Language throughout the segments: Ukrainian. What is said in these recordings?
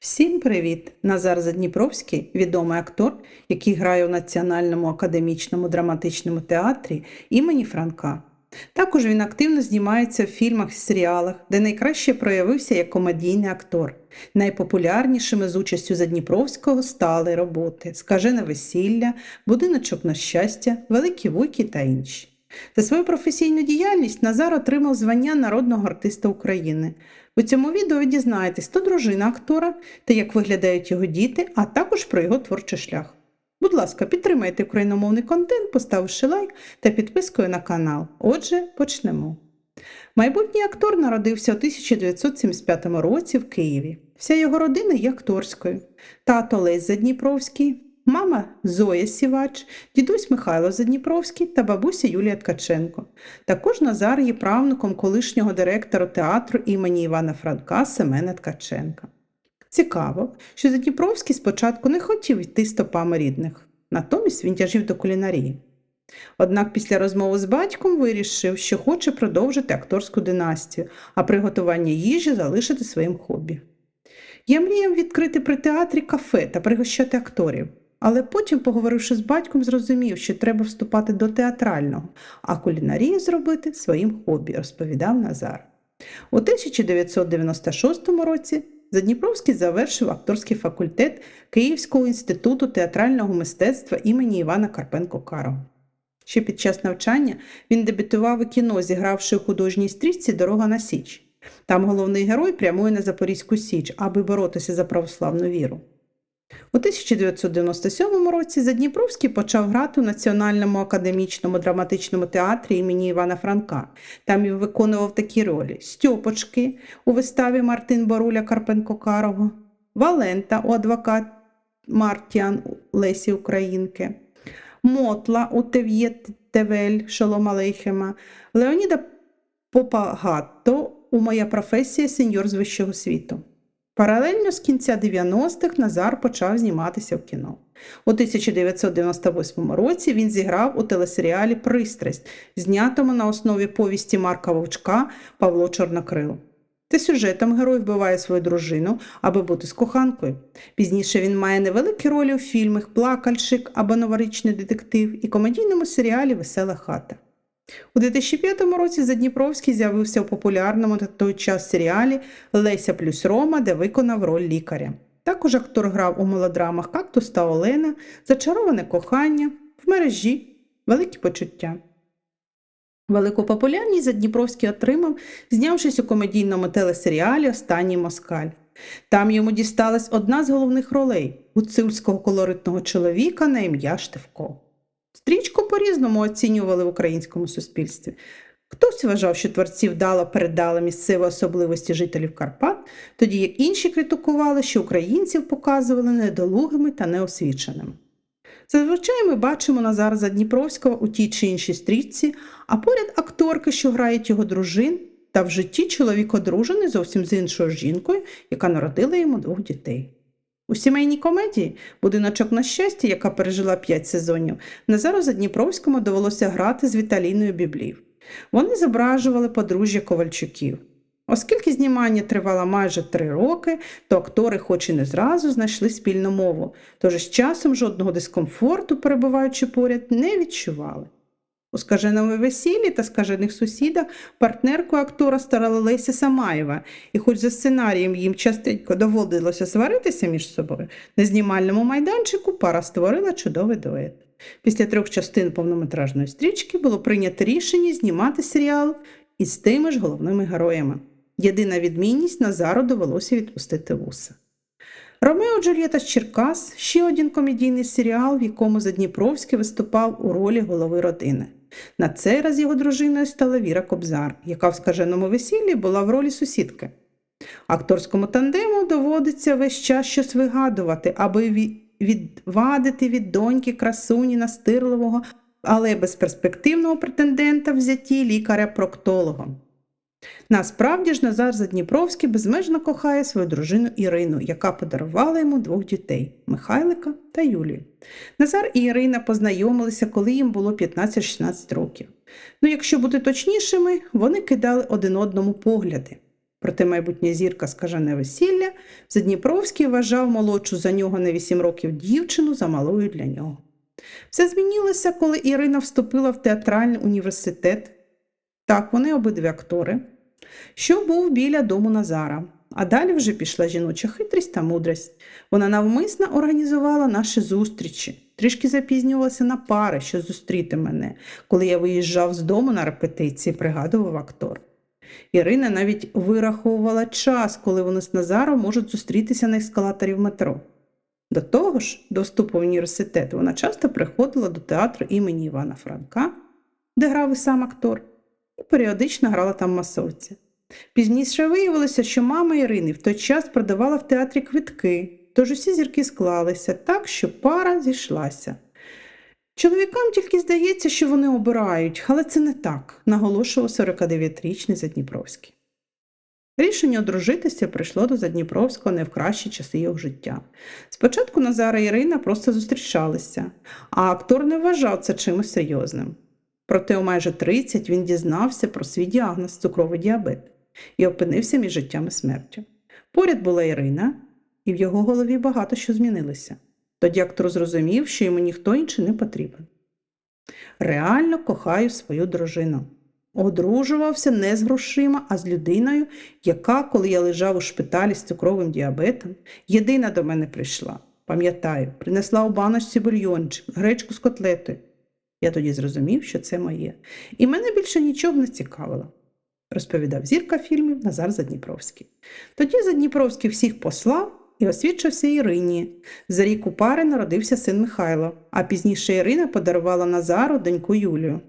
Всім привіт! Назар Задніпровський, відомий актор, який грає у Національному академічному драматичному театрі імені Франка. Також він активно знімається в фільмах і серіалах, де найкраще проявився як комедійний актор. Найпопулярнішими з участю Задніпровського стали роботи Скажене весілля, Будиночок на щастя, Великі вуйки та інші. За свою професійну діяльність Назар отримав звання народного артиста України. У цьому відео дізнаєтесь, хто дружина актора та як виглядають його діти, а також про його творчий шлях. Будь ласка, підтримайте україномовний контент, поставивши лайк та підпискою на канал. Отже, почнемо. Майбутній актор народився у 1975 році в Києві. Вся його родина є акторською. Тато Лесь Задніпровський, мама Зоя Сівач, дідусь Михайло Задніпровський та бабуся Юлія Ткаченко. Також Назар є правнуком колишнього директора театру імені Івана Франка Семена Ткаченка. Цікаво, що Задніпровський спочатку не хотів йти стопами рідних, натомість він тяжів до кулінарії. Однак після розмови з батьком вирішив, що хоче продовжити акторську династію, а приготування їжі залишити своїм хобі. Я мріяв відкрити при театрі кафе та пригощати акторів, але потім, поговоривши з батьком, зрозумів, що треба вступати до театрального, а кулінарію зробити своїм хобі, розповідав Назар. У 1996 році Задніпровський завершив акторський факультет Київського інституту театрального мистецтва імені Івана Карпенко-Карого. Ще під час навчання він дебютував у кіно, зігравши у художній стрічці Дорога на Січ. Там головний герой прямує на Запорізьку Січ, аби боротися за православну віру. У 1997 році Задніпровський почав грати у Національному академічному драматичному театрі імені Івана Франка. Там він виконував такі ролі: Стьопочки у виставі Мартин Боруля Карпенко Карого, Валента у адвокат Мартіан Лесі Українки, Мотла у Тев'є Тевель Шолома Лейхема, Леоніда Попагатто у Моя професія сеньор з вищого світу. Паралельно з кінця 90-х Назар почав зніматися в кіно. У 1998 році він зіграв у телесеріалі Пристрасть, знятому на основі повісті Марка Вовчка Павло Чорнокрил. Та сюжетом герой вбиває свою дружину, аби бути з коханкою. Пізніше він має невеликі ролі у фільмах Плакальщик або Новорічний детектив і комедійному серіалі Весела хата. У 2005 році Задніпровський з'явився у популярному на той час серіалі Леся плюс Рома, де виконав роль лікаря. Також актор грав у мелодрамах Кактус та Олена, Зачароване кохання, в мережі, великі почуття. Велику популярність Задніпровський отримав, знявшись у комедійному телесеріалі Останній москаль. Там йому дісталась одна з головних ролей гуцульського колоритного чоловіка на ім'я Штевко. Стрічку по-різному оцінювали в українському суспільстві. Хтось вважав, що творці вдало передали місцеві особливості жителів Карпат, тоді як інші критикували, що українців показували недолугими та неосвіченими. Зазвичай ми бачимо Назара Задніпровського у тій чи іншій стрічці, а поряд акторки, що грають його дружин, та в житті чоловік одружений зовсім з іншою жінкою, яка народила йому двох дітей. У сімейній комедії Будиночок на щастя, яка пережила п'ять сезонів, Назару Задніпровському довелося грати з Віталіною Біблів. Вони зображували подружжя Ковальчуків. Оскільки знімання тривало майже три роки, то актори, хоч і не зразу, знайшли спільну мову, тож з часом жодного дискомфорту, перебуваючи поряд, не відчували. У скаженому весіллі та скажених сусідах партнерку актора старала Леся Самаєва, і хоч за сценарієм їм частенько доводилося сваритися між собою, на знімальному майданчику пара створила чудовий дует. Після трьох частин повнометражної стрічки було прийнято рішення знімати серіал із тими ж головними героями. Єдина відмінність Назару довелося відпустити вуса. Ромео Джульєта з Черкас ще один комедійний серіал, в якому Задніпровський виступав у ролі голови родини. На цей раз його дружиною стала Віра Кобзар, яка в скаженому весіллі була в ролі сусідки. Акторському тандему доводиться весь час щось вигадувати, аби відвадити від доньки красуні настирливого, але безперспективного претендента взяті лікаря-проктологом. Насправді ж Назар Задніпровський безмежно кохає свою дружину Ірину, яка подарувала йому двох дітей Михайлика та Юлію. Назар і Ірина познайомилися, коли їм було 15-16 років. Ну, якщо бути точнішими, вони кидали один одному погляди. Проте майбутня зірка скажене весілля Задніпровський вважав молодшу за нього на 8 років дівчину за малою для нього. Все змінилося, коли Ірина вступила в театральний університет. Так, вони обидві актори, що був біля дому Назара. А далі вже пішла жіноча хитрість та мудрість. Вона навмисно організувала наші зустрічі, трішки запізнювалася на пари, щоб зустріти мене, коли я виїжджав з дому на репетиції, пригадував актор. Ірина навіть вираховувала час, коли вони з Назаром можуть зустрітися на ескалаторі в метро. До того ж, до вступу в університет вона часто приходила до театру імені Івана Франка, де грав і сам актор, і періодично грала там масовці. Пізніше виявилося, що мама Ірини в той час продавала в театрі квитки, тож усі зірки склалися так, що пара зійшлася. Чоловікам тільки здається, що вони обирають, але це не так, наголошував 49-річний Задніпровський. Рішення одружитися прийшло до Задніпровського не в кращі часи його життя. Спочатку Назара і Ірина просто зустрічалися, а актор не вважав це чимось серйозним. Проте у майже 30 він дізнався про свій діагноз цукровий діабет і опинився між життям і смертю. Поряд була Ірина, і в його голові багато що змінилося. Тоді актор зрозумів, що йому ніхто інший не потрібен. Реально кохаю свою дружину. Одружувався не з грошима, а з людиною, яка, коли я лежав у шпиталі з цукровим діабетом, єдина до мене прийшла. Пам'ятаю, принесла у баночці бульйончик, гречку з котлетою. Я тоді зрозумів, що це моє, і мене більше нічого не цікавило, розповідав зірка фільмів Назар Задніпровський. Тоді Задніпровський всіх послав і освідчився Ірині. За рік у пари народився син Михайло, а пізніше Ірина подарувала Назару доньку Юлію.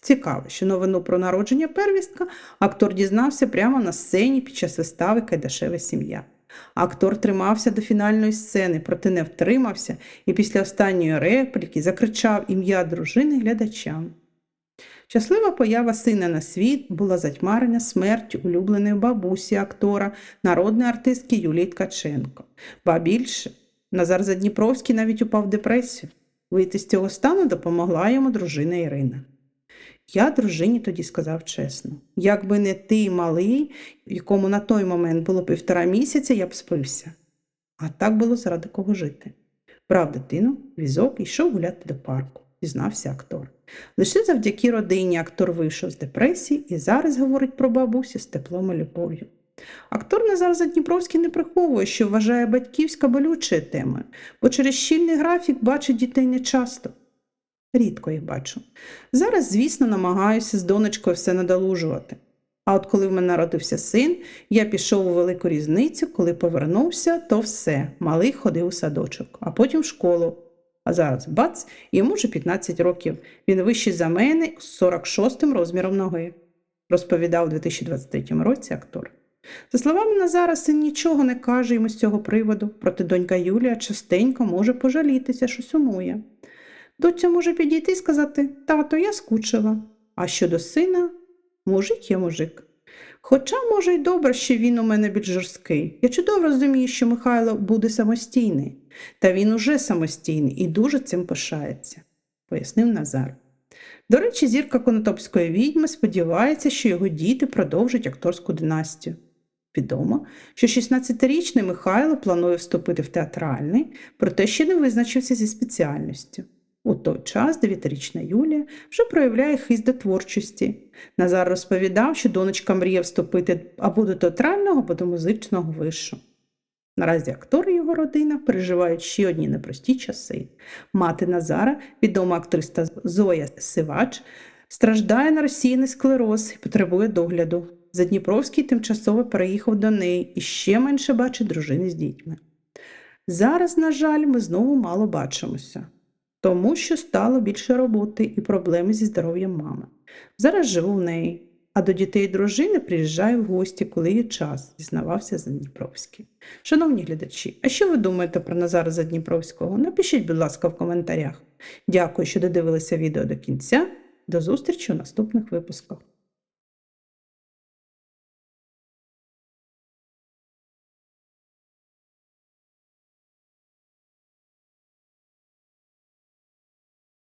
Цікаво, що новину про народження первістка актор дізнався прямо на сцені під час вистави Кайдашева сім'я. Актор тримався до фінальної сцени, проте не втримався і після останньої репліки закричав ім'я дружини глядачам. Щаслива поява сина на світ була затьмарена смертю улюбленої бабусі актора, народної артистки Юлії Ткаченко. Ба більше, Назар Задніпровський навіть упав в депресію. Вийти з цього стану допомогла йому дружина Ірина. Я дружині тоді сказав чесно, якби не ти малий, якому на той момент було півтора місяця, я б спився. А так було заради кого жити. Брав дитину, візок і йшов гуляти до парку, дізнався актор. Лише завдяки родині актор вийшов з депресії і зараз говорить про бабусю з теплом і любов'ю. Актор Назар Задніпровський не приховує, що вважає батьківська болючою темою, бо через щільний графік бачить дітей нечасто. Рідко їх бачу. Зараз, звісно, намагаюся з донечкою все надолужувати. А от коли в мене народився син, я пішов у велику різницю, коли повернувся, то все, малий ходив у садочок, а потім в школу. А зараз бац, йому вже 15 років. Він вищий за мене з 46-м розміром ноги, розповідав у 2023 році актор. За словами Назара, син нічого не каже йому з цього приводу, проте донька Юлія частенько може пожалітися, що сумує. Доця може підійти і сказати тато, я скучила. А щодо сина, мужик є мужик. Хоча, може, й добре, що він у мене більш жорсткий. Я чудово розумію, що Михайло буде самостійний, та він уже самостійний і дуже цим пишається, пояснив Назар. До речі, зірка Конотопської відьми сподівається, що його діти продовжать акторську династію. Відомо, що 16-річний Михайло планує вступити в театральний, проте ще не визначився зі спеціальністю. У той час дев'ятирічна Юлія вже проявляє хист до творчості. Назар розповідав, що донечка мріє вступити або до театрального, або до музичного вишу. Наразі актор і його родина переживають ще одні непрості часи. Мати Назара, відома актриста Зоя Сивач, страждає на розсіяний склероз і потребує догляду. Задніпровський тимчасово переїхав до неї і ще менше бачить дружини з дітьми. Зараз, на жаль, ми знову мало бачимося тому що стало більше роботи і проблеми зі здоров'ям мами. Зараз живу в неї, а до дітей і дружини приїжджаю в гості, коли є час, дізнавався Задніпровський. Шановні глядачі, а що ви думаєте про Назара Задніпровського? Напишіть, будь ласка, в коментарях. Дякую, що додивилися відео до кінця. До зустрічі у наступних випусках.